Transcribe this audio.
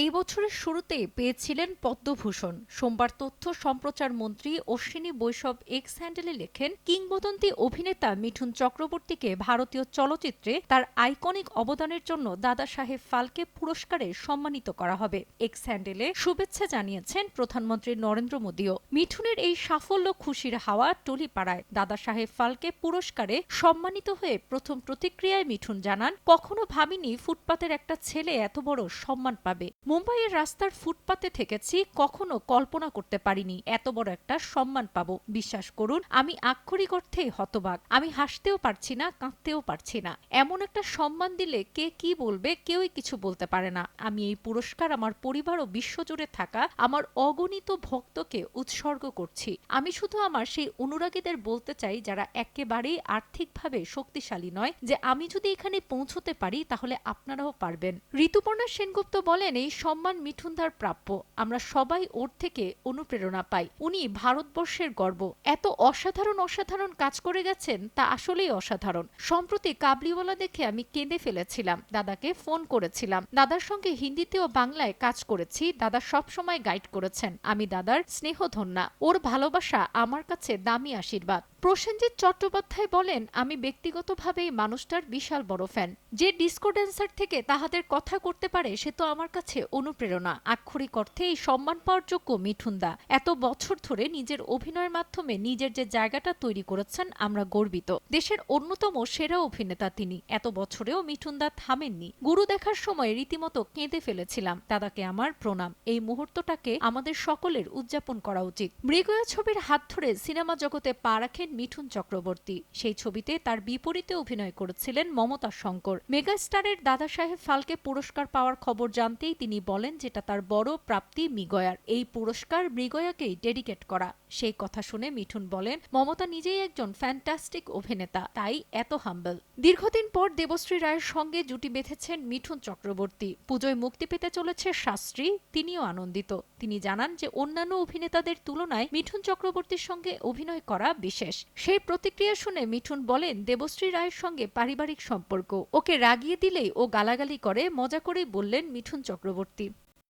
এই বছরের শুরুতেই পেয়েছিলেন পদ্মভূষণ। সোমবার তথ্য সম্প্রচার মন্ত্রী অশ্বিনী বৈশব এক্স হ্যান্ডেলে লেখেন, কিংবদন্তি অভিনেতা মিঠুন চক্রবর্তীকে ভারতীয় চলচ্চিত্রে তার আইকনিক অবদানের জন্য দাদা সাহেব ফালকে পুরস্কারে সম্মানিত করা হবে। এক্স হ্যান্ডেলে শুভেচ্ছা জানিয়েছেন প্রধানমন্ত্রী নরেন্দ্র মোদীও। মিঠুনের এই সাফল্য খুশির হাওয়া টলিপাড়ায়। দাদা সাহেব ফালকে পুরস্কারে সম্মানিত হয়ে প্রথম প্রতিক্রিয়ায় মিঠুন জানান, কখনো ভাবিনি ফুটপাতের একটা ছেলে এত বড় সম্মান পাবে। মুম্বাইয়ের রাস্তার ফুটপাতে থেকেছি, কখনো কল্পনা করতে পারিনি। এত বড় একটা সম্মান পাব। বিশ্বাস করুন, আমি আক্ষরিক অর্থে হতবাক। আমি হাসতেও পারছি না, কাঁদতেও পারছি না। এমন একটা সম্মান দিলে কে কি বলবে, কেউই কিছু বলতে পারে না। আমি এই পুরস্কার আমার পরিবার ও বিশ্বজুড়ে থাকা আমার অগণিত ভক্তকে উৎসর্গ করছি। আমি শুধু আমার সেই অনুরাগীদের বলতে চাই, যারা একেবারেই আর্থিকভাবে শক্তিশালী নয়, যে আমি যদি এখানে পৌঁছতে পারি, তাহলে আপনারাও পারবেন। ঋতুপর্ণা সেনগুপ্ত বলেন, এই সম্মান মিঠুনদার প্রাপ্য। আমরা সবাই ওর থেকে অনুপ্রেরণা পাই। উনি ভারতবর্ষের গর্ব। এত অসাধারণ অসাধারণ কাজ করে গেছেন, তা আসলেই অসাধারণ। সম্প্রতি কাবলিওয়ালা দেখে আমি কেঁদে ফেলেছিলাম। দাদাকে ফোন করেছিলাম। দাদার সঙ্গে হিন্দিতে ও বাংলায় কাজ করেছি। দাদা সব সময় গাইড করেছেন। আমি দাদার স্নেহধন্যা। ওর ভালোবাসা আমার কাছে দামি আশীর্বাদ। প্রসেনজিৎ চট্টোপাধ্যায় বলেন, আমি ব্যক্তিগতভাবে মানুষটার বিশাল বড় ফ্যান যে ডিস্কো ড্যান্সার থেকে তাহাদের কথা করতে পারে, সে তো আমার কাছে অনুপ্রেরণা, আক্ষরিক অর্থে এই সম্মান পাওয়ার যোগ্য মিঠুনদা। এত বছর ধরে নিজের অভিনয়ের মাধ্যমে নিজের যে জায়গাটা তৈরি করেছেন, আমরা গর্বিত। দেশের অন্যতম সেরা অভিনেতা তিনি। এত বছরেও মিঠুনদা থামেননি। গুরু দেখার সময় রীতিমতো কেঁদে ফেলেছিলাম। দাদাকে আমার প্রণাম। এই মুহূর্তটাকে আমাদের সকলের উদযাপন করা উচিত। মৃগয়া ছবির হাত ধরে সিনেমা জগতে পা রাখেন মিঠুন চক্রবর্তী। সেই ছবিতে তার বিপরীতে অভিনয় করেছিলেন মমতা শঙ্কর। মেগাস্টারের দাদা সাহেব ফালকে পুরস্কার পাওয়ার খবর জানতেই তিনি বলেন যেটা তার বড় প্রাপ্তি মৃগয়ার। এই পুরস্কার মৃগয়াকেই ডেডিকেট করা। সেই কথা শুনে মিঠুন বলেন, মমতা নিজেই একজন ফ্যান্টাস্টিক অভিনেতা, তাই এত হাম্বল। দীর্ঘদিন পর দেবশ্রী রায়ের সঙ্গে জুটি বেঁধেছেন মিঠুন চক্রবর্তী। পুজোয় মুক্তি পেতে চলেছে শাস্ত্রী, তিনিও আনন্দিত। তিনি জানান যে অন্যান্য অভিনেতাদের তুলনায় মিঠুন চক্রবর্তীর সঙ্গে অভিনয় করা বিশেষ। সেই প্রতিক্রিয়া শুনে মিঠুন বলেন, দেবশ্রী রায়ের সঙ্গে পারিবারিক সম্পর্ক। ওকে রাগিয়ে দিলেই ও গালাগালি করে, মজা করেই বললেন মিঠুন চক্রবর্তী। পরবর্তী